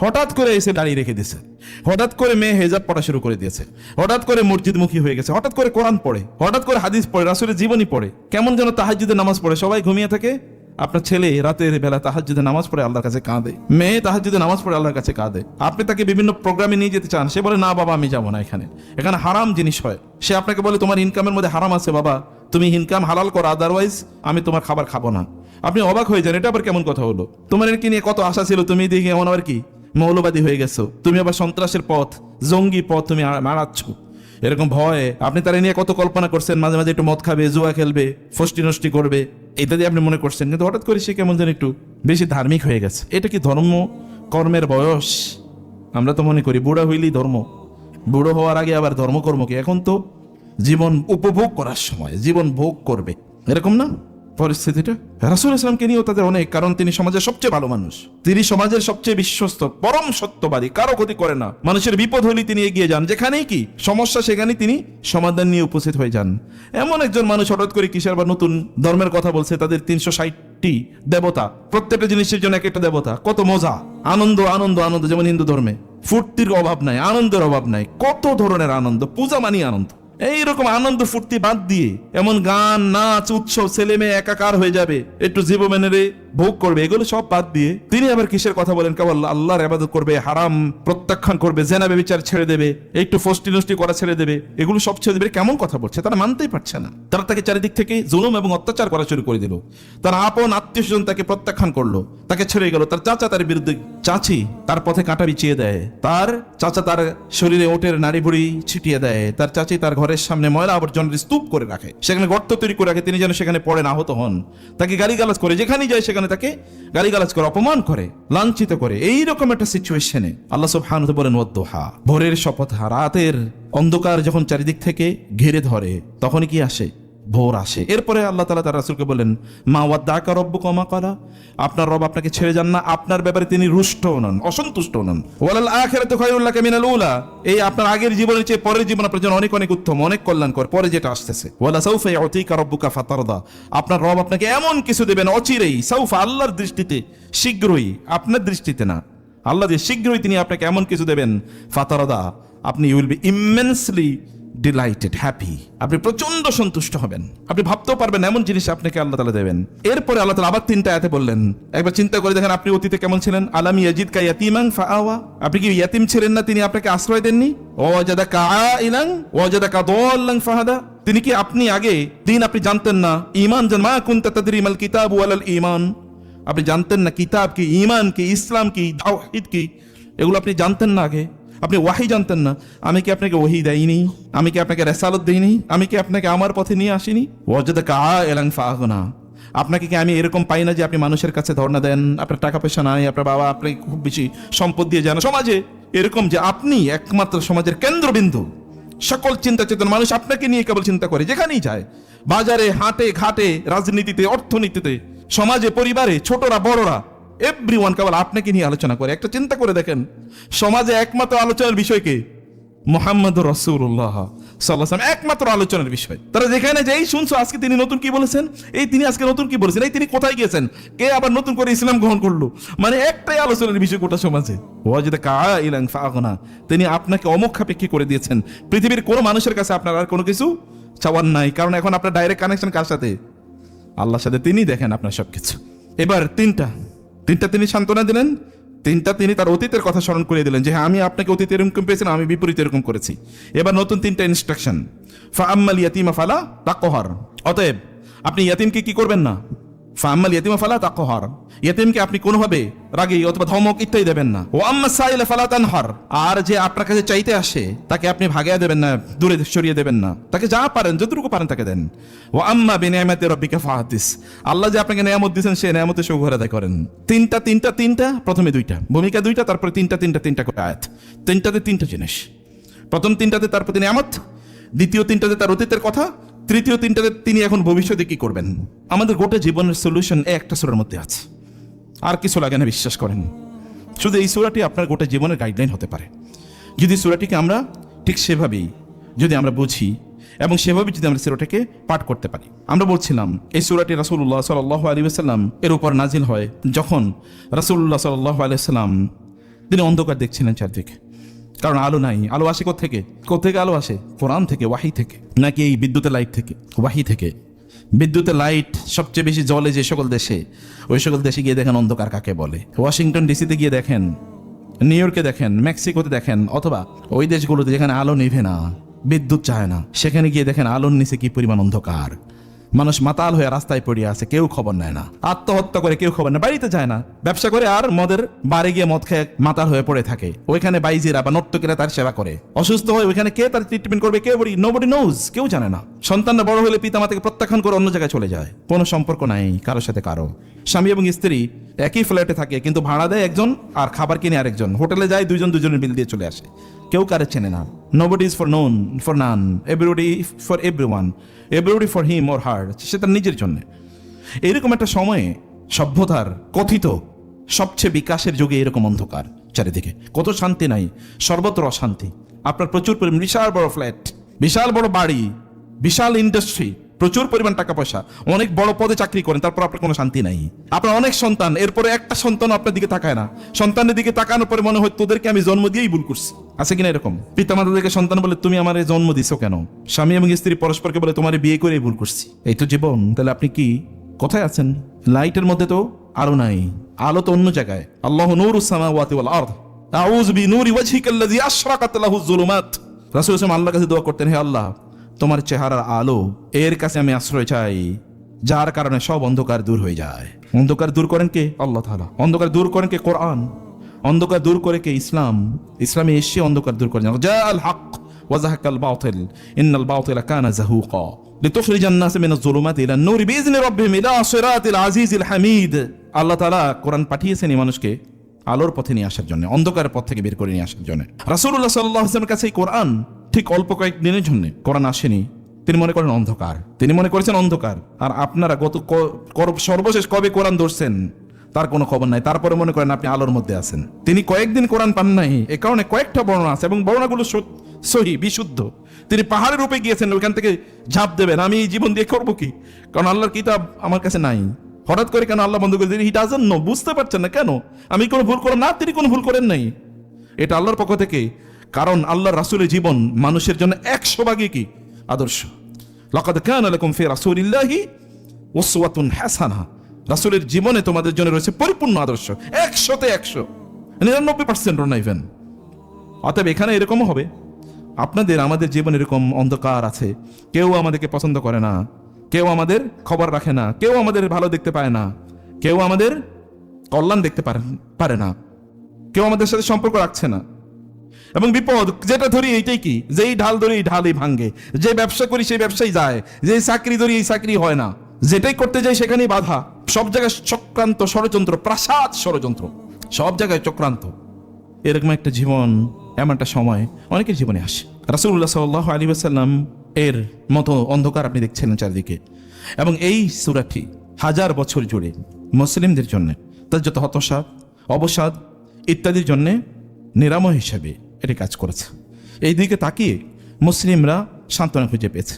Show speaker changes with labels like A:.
A: হঠাৎ করে এসে দাঁড়িয়ে রেখে দিয়েছে। হঠাৎ করে মেয়ে হেজাব পড়া শুরু করে দিয়েছে। হঠাৎ করে মসজিদমুখী হয়ে গেছে। হঠাৎ করে কোরআন পড়ে। হঠাৎ করে হাদিস পড়ে। রাসুলের জীবনী পড়ে। কেমন যেন তাহাজ্জুদের নামাজ পড়ে। সবাই ঘুমিয়ে থাকে। আপনার ছেলে রাতের বেলা তাহাজ্জুদে নামাজ পড়ে, আল্লাহর কাছে কাঁদে। মেয়ে তাহাজ্জুদে নামাজ পড়ে, আল্লাহর কাছে কাঁদে। আপনি তাকে বিভিন্ন প্রোগ্রামে নিয়ে যেতে চান। সে বলে, না বাবা, আমি যাব না এখানে। এখানে হারাম জিনিস হয়। সে আপনাকে বলে, তোমার ইনকামের মধ্যে হারাম আছে বাবা। তুমি ইনকাম হালাল করো আদারওয়াইজ আমি তোমার খাবার খাব না। আপনি অবাক হয়ে যান। এটা আবার কেমন কথা হলো? তোমার কি নিয়ে কত আশা ছিল? তুমি দেখে এমন আবার কি? মৌলবাদী হয়ে গেছো। তুমি আবার সন্ত্রাসের পথ, জঙ্গি পথ তুমি মারাচ্ছ। এরকম ভয়ে আপনি তারা নিয়ে কত কল্পনা করছেন, মাঝে মাঝে একটু মদ খাবে, জুয়া খেলবে, ফষ্টি নষ্টি করবে দিয়ে আপনি মনে করছেন। কিন্তু হঠাৎ করে সে কেমন যেন একটু বেশি ধার্মিক হয়ে গেছে। এটা কি ধর্ম? কর্মের বয়স? আমরা তো মনে করি বুড়া হইলেই ধর্ম। বুড়ো হওয়ার আগে আবার ধর্মকর্ম কি? এখন তো জীবন উপভোগ করার সময়, জীবন ভোগ করবে। এরকম না? পরিস্থিতিটা? রাসুল ইসলামকে নিয়েও তাদের অনেক, কারণ তিনি সমাজের সবচেয়ে ভালো মানুষ। তিনি সমাজের সবচেয়ে বিশ্বস্ত, পরম সত্যবাদী, কারও ক্ষতি করে না। মানুষের বিপদ হলে তিনি এগিয়ে যান। যেখানেই কি, সমস্যা সেখানে তিনি সমাধান নিয়ে উপস্থিত হয়ে যান। এমন একজন মানুষ হঠাৎ করে কিসের বা নতুন ধর্মের কথা বলছে, তাদের তিনশো ষাটটি দেবতা। প্রত্যেকটা জিনিসের জন্য এক একটা দেবতা। কত মজা, আনন্দ আনন্দ আনন্দ, যেমন হিন্দু ধর্মে। ফুর্তির অভাব নাই, আনন্দের অভাব নাই, কত ধরনের আনন্দ, পূজা মানি আনন্দ। এইরকম আনন্দ ফুর্তি বাদ দিয়ে এমন গান, নাচ, উৎসব ছেলে মেয়ে একাকার হয়ে যাবে। একটু জীবনের ভোগ করবে, এগুলো সব বাদ দিয়ে তিনি আবার কিসের কথা বলেন? কেবল আল্লাহর আবাদত করবে, হারাম প্রত্যাখ্যান করবে জেনাবে বিচার ছেড়ে দেবে, একটু ফষ্টি নষ্টি করা ছেড়ে দেবে, এগুলো সব ছেড়ে দেবে, কেমন কথা বলছে? তারা মানতেই পারছে না। তারা তাকে চারিদিক থেকে জুলুম এবং অত্যাচার করা শুরু করে দিল। তার আপন আত্মীয় স্বজন তাকে প্রত্যাখ্যান করল, তাকে ছেড়ে গেল। তার চাচা তার বিরুদ্ধে, চাচি তার পথে কাঁটা বিছিয়ে দেয়। তার চাচা তার শরীরে ওটের নাড়ি ভুড়ি ছিটিয়ে দেয়। তার চাচি তার ঘরের সামনে ময়লা আবর্জনের স্তূপ করে রাখে। সেখানে গর্ত তৈরি করে রাখে। তিনি যেন সেখানে পড়ে আহত হন। তাকে গালিগালাজ করে, যেখানেই যায় সেখানে তাকে গালিগালাজ করে, অপমান করে, লাঞ্ছিত করে। এই রকম একটা সিচুয়েশনে আল্লাহ সব হানুতে বলেন ওদোহা ভোরের শপথ, রাতের অন্ধকার যখন চারিদিক থেকে ঘিরে ধরে তখন কি আসে? ভোর আসে। এরপরে আল্লাহ তালা তার রাসুলকে বলেন মা ওয়াদ্দাকা রব্ব কমা করা আপনার রব আপনাকে ছেড়ে যান না, আপনার ব্যাপারে তিনি রুষ্ট নন, অসন্তুষ্ট নন। ওয়ালাল আখিরাতু খায়রুল লাকা মিনাল উলা। এই আপনার আগের জীবনের চেয়ে পরের জীবন আপনার জন্য অনেক অনেক উত্তম, অনেক কল্যাণকর, পরে যেটা আসতেছে। ওয়ালা সাউফা ইউতিকা রব্বুকা ফাতারদা। আপনার রব আপনাকে এমন কিছু দেবেন অচিরেই। সাউফা আল্লাহর দৃষ্টিতে শীঘ্রই, আপনার দৃষ্টিতে না। আল্লাহ যে শীঘ্রই তিনি আপনাকে এমন কিছু দেবেন, ফাতারদা, আপনি you'll be immensely delighted happy আপনি প্রচণ্ড সন্তুষ্ট হবেন। আপনি ভাবতেও পারবেন এমন জিনিস আপনাকে আল্লাহ তালা দেবেন। এরপরে আল্লাহ তালা আবার তিনটা এতে বললেন। একবার চিন্তা করে দেখেন, আপনি অতীতে কেমন ছিলেন? আলামি ইয়াজিদ কা ইয়াতিমাং ফাআওয়া। আপনি কি ইয়াতিম ছিলেন না তিনি আপনাকে আশ্রয় দেননি? ওয়াজাদা কা ওয়াজাদা কা ফাহাদা। তিনি কি আপনি আগে দিন আপনি জানতেন না? ঈমান জান, মা কুনতা তাদরি মাল কিতাব ওয়ালাল ঈমান। আপনি জানতেন না কিতাব কি, ঈমান কি, ইসলাম কি কি? এগুলো আপনি জানতেন না আগে। আপনি ওয়াহি জানতেন না। আমি কি আপনাকে ওহি দেয়নি আমি কি আপনাকে রেসালত দেইনি? আমি কি আপনাকে আমার পথে নিয়ে আসিনি? ওয়াজাদা কা এলাং ফাগনা আপনাকে কি আমি এরকম পাই না যে আপনি মানুষের কাছে ধর্ণা দেন? আপনার টাকা পয়সা নাই, আপনার বাবা আপনাকে খুব বেশি সম্পদ দিয়ে যান সমাজে এরকম যে আপনি একমাত্র সমাজের কেন্দ্রবিন্দু। সকল চিন্তা চেতন মানুষ আপনাকে নিয়ে কেবল চিন্তা করে, যেখানেই যায়। বাজারে, হাটে, ঘাটে, রাজনীতিতে, অর্থনীতিতে, সমাজে, পরিবারে, ছোটরা, বড়রা এভরি ওয়ান কেবল আপনাকে নিয়ে আলোচনা করে, একটা চিন্তা করে দেখেন, সমাজে একমাত্র আলোচনার বিষয় কে? মোহাম্মদ রসুল্লাহ সাল্লাম একমাত্র আলোচনার বিষয়। তারা যেখানে যেই শুনছো, আজকে তিনি নতুন কি বলেছেন? এই তিনি আজকে নতুন কি বলেছেন? এই তিনি কোথায় গিয়েছেন? কে আবার নতুন করে ইসলাম গ্রহণ করল? মানে একটাই আলোচনার বিষয় গোটা সমাজে। কা ইলাং ফাগনা তিনি আপনাকে অমুখাপেক্ষী করে দিয়েছেন। পৃথিবীর কোনো মানুষের কাছে আপনার আর কোনো কিছু চাওয়ার নাই। কারণ এখন আপনার ডাইরেক্ট কানেকশন কার সাথে? আল্লাহর সাথে তিনি দেখেন আপনার সবকিছু। এবার তিনটা। তিনটা তিনি সান্ত্বনা দিলেন, তিনটা তিনি তার অতীতের কথা স্মরণ করিয়ে দিলেন যে হ্যাঁ আমি আপনাকে অতীতে এরকম পেয়েছিলাম, আমি বিপরীত এরকম করেছি। এবার নতুন তিনটা ইনস্ট্রাকশন ফা আম্মাল ইয়াতিমা ফালা তাকহার অতএব আপনি ইয়াতিমকে কি করবেন না? ফা আম্মাল ইয়াতিমা ফালা তাকহার ইয়াতিমকে আপনি কোনোভাবে রাগি অথবা ধমক ইত্যাদি দেবেন না। ও আম্মা সাইলে ফালা তানহার। আর যে আপনার কাছে চাইতে আসে, তাকে আপনি ভাগিয়া দেবেন না, দূরে সরিয়ে দেবেন না। তাকে যা পারেন, যতটুকু পারেন তাকে দেন। ও আম্মা বেনিয়ামাতে রব্বিকা ফাহাদিস। আল্লাহ যে আপনাকে নেয়ামত দিয়েছেন, সে নেয়ামতে সৌঘর আদায় করেন। তিনটা তিনটা তিনটা, প্রথমে দুইটা। ভূমিকা দুইটা, তারপরে তিনটা তিনটা তিনটা করে আয়াত। তিনটাতে তিনটা জিনিস। প্রথম তিনটাতে তার প্রতি নেয়ামত, দ্বিতীয় তিনটাতে তার অতীতের কথা তৃতীয় তিনটাতে তিনি এখন ভবিষ্যতে কি করবেন? আমাদের গোটা জীবনের সলিউশন একটা সুরের মধ্যে আছে। আর কিছু লাগে না, বিশ্বাস করেন। শুধু এই সুরাটি আপনার গোটা জীবনের গাইডলাইন হতে পারে। যদি সুরাটিকে আমরা ঠিক সেভাবেই, যদি আমরা বুঝি, এবং সেভাবে যদি আমরা সুরাটাকে পাঠ করতে পারি। আমরা বলছিলাম, এই সুরাটি রাসুল্লাহ সাল আলী আসাল্লাম এর উপর নাজিল হয় যখন রাসুল্লাহ সাল আলী সাল্লাম তিনি অন্ধকার দেখছিলেন চারদিকে। কারণ আলো নাই। আলো আসে থেকে কোথেকে আলো আসে? কোরআন থেকে, ওয়াহি থেকে। নাকি এই বিদ্যুতের লাইট থেকে? ওয়াহি থেকে। বিদ্যুতের লাইট সবচেয়ে বেশি জলে যে সকল দেশে, ওই সকল দেশে গিয়ে দেখেন অন্ধকার কাকে বলে? ওয়াশিংটন ডিসিতে গিয়ে দেখেন, নিউ ইয়র্কে দেখেন, মেক্সিকোতে দেখেন, অথবা ওই দেশগুলোতে যেখানে আলো নিভে না, বিদ্যুৎ চায় না, সেখানে গিয়ে দেখেন আলোর নিচে কি পরিমাণ অন্ধকার। মানুষ মাতাল হয়ে রাস্তায় পড়ে আছে, কেউ খবর নেয় না। আত্মহত্যা করে কেউ খবর নেয় বাড়িতে যায় না। ব্যবসা করে আর মদের বাড়ি গিয়ে মদ খেয়ে মাতাল হয়ে পড়ে থাকে। ওইখানে বাইজিরা বা নর্তকীরা তার সেবা করে। অসুস্থ হয়ে, ওইখানে কে তার ট্রিটমেন্ট করবে, কেউ বলি নোবডি নোজ কেউ জানে না। সন্তানরা বড় হলে পিতা মাতাকে প্রত্যাখ্যান করে অন্য জায়গায় চলে যায়। কোনো সম্পর্ক নাই, কারোর সাথে কারও। স্বামী এবং স্ত্রী একই ফ্ল্যাটে থাকে, কিন্তু ভাড়া দেয় একজন আর খাবার কিনে আরেকজন। হোটেলে যায় দুজন দুজনের বিল দিয়ে চলে আসে। কেউ কারে চেনে না। Nobody is for known for none everybody for everyone everybody for him or her সে তার নিজের জন্যে। এরকম একটা সময়ে সভ্যতার কথিত সবচেয়ে বিকাশের যুগে এরকম অন্ধকার চারিদিকে। কত শান্তি নাই, সর্বত্র অশান্তি। আপনার প্রচুর পরিমাণ, বিশাল বড় ফ্ল্যাট বিশাল বড় বাড়ি, বিশাল ইন্ডাস্ট্রি প্রচুর পরিমাণ টাকা পয়সা, অনেক বড় পদে চাকরি করেন, তারপর আপনার কোনো শান্তি নাই। আপনার অনেক সন্তান, এরপরে একটা সন্তান আপনার দিকে তাকায় না। সন্তানের দিকে তাকানোর পরে মনে হয় তোদেরকে আমি জন্ম দিয়েই ভুল করছি। আছে কিনা এরকম? পিতা মাতাদেরকে সন্তান বলে, তুমি আমার জন্ম দিছো কেন? স্বামী এবং স্ত্রী পরস্পরকে বলে, তোমার বিয়ে করে ভুল করছি। এই তো জীবন। তাহলে আপনি কি কোথায় আছেন? লাইটের মধ্যে তো আলো নাই। আলো তো অন্য জায়গায়। আল্লাহ নূর সামাওয়াতি ওয়াল আরদ। আউযু বিনূরি ওয়াজহিকাল্লাযী আশরাকাত লাহু যুলুমাত রাসূল সাল্লাল্লাহু আল্লাহর কাছে দোয়া করতেন, হে আল্লাহ তোমার চেহারার আলো এর কাছে আমি আশ্রয় চাই যার কারণে সব অন্ধকার দূর হয়ে যায় অন্ধকার দূর করেন কে আল্লাহ তাআলা অন্ধকার দূর করেন কে কোরআন অন্ধকার দূর করে কে ইসলাম ইসলামে এসে অন্ধকার দূর করেন জাল হক ওয়াজাহাকাল বাতিল ইন্নাল বাতিলা কানা জাহুকা لتخرج الناس من الظلمات الى النور باذن ربهم الى صراط العزيز الحميد আল্লাহ তাআলা কোরআন পাঠিয়েছেন এই মানুষকে আলোর পথে নিয়ে আসার জন্য অন্ধকারের পথ থেকে বের করে নিয়ে আসার জন্য রাসূলুল্লাহ সাল্লাল্লাহু আলাইহি ওয়াসাল্লামের কাছে এই কোরআন ঠিক অল্প কয়েক দিনের জন্য কোরআন আসেনি। তিনি মনে করেন অন্ধকার। তিনি মনে করেছেন অন্ধকার। আর আপনারা গত সর্বশেষ কবে কোরআন ধরছেন, তার কোনো খবর নাই। তারপরে মনে করেন আপনি আলোর মধ্যে আছেন। তিনি কয়েকদিন কোরআন পান নাই। এ কারণে কয়েকটা বর্ণনা আছে এবং বর্ণনাগুলো সহি, বিশুদ্ধ। তিনি পাহাড়ের রূপে গিয়েছেন, ওইখান থেকে ঝাঁপ দেবেন। আমি এই জীবন দিয়ে করব কি? কারণ আল্লাহর কিতাব আমার কাছে নাই। হঠাৎ করে কেন আল্লাহ বন্ধ করে দিলেন? হি ডাজন নো, বুঝতে পারছেন না কেন? আমি কোনো ভুল করলাম না, তিনি কোনো ভুল করেন নাই। এটা আল্লাহর পক্ষ থেকে কারণ আল্লাহর রাসূলের জীবন মানুষের জন্য একশো ভাগে কি? আদর্শ। লাকাদ হাসানাহ। রাসূলের জীবনে তোমাদের জন্য রয়েছে পরিপূর্ণ আদর্শ। একশোতে একশো। নিরানব্বই পার্সেন্ট না ইভেন অতএব এখানে এরকমও হবে। আপনাদের, আমাদের জীবনে এরকম অন্ধকার আছে। কেউ আমাদেরকে পছন্দ করে না। কেউ আমাদের খবর রাখে না। কেউ আমাদের ভালো দেখতে পায় না। কেউ আমাদের কল্যাণ দেখতে পারে না। কেউ আমাদের সাথে সম্পর্ক রাখছে না। এবং বিপদ, যেটা ধরি এইটাই কি? যেই ঢাল ধরি এই ঢালই ভাঙ্গে যে ব্যবসা করি সেই ব্যবসায় যায়। যে চাকরি ধরি এই চাকরি হয় না। যেটাই করতে যাই সেখানেই বাধা। সব জায়গায় চক্রান্ত ষড়যন্ত্র, প্রাসাদ ষড়যন্ত্র। সব জায়গায় চক্রান্ত। এরকম একটা জীবন, এমন একটা সময় অনেকের জীবনে আসে। রাসুল্লাহ সাল্লাহ আলী আসাল্লাম এর মতো অন্ধকার আপনি দেখছেন চারিদিকে। এবং এই সুরাটি হাজার বছর জুড়ে মুসলিমদের জন্য তার যত হতাশা, অবসাদ ইত্যাদির জন্যে নিরাময় হিসাবে এটি কাজ করেছে। এই দিকে তাকিয়ে মুসলিমরা সান্ত্বনা খুঁজে পেয়েছে।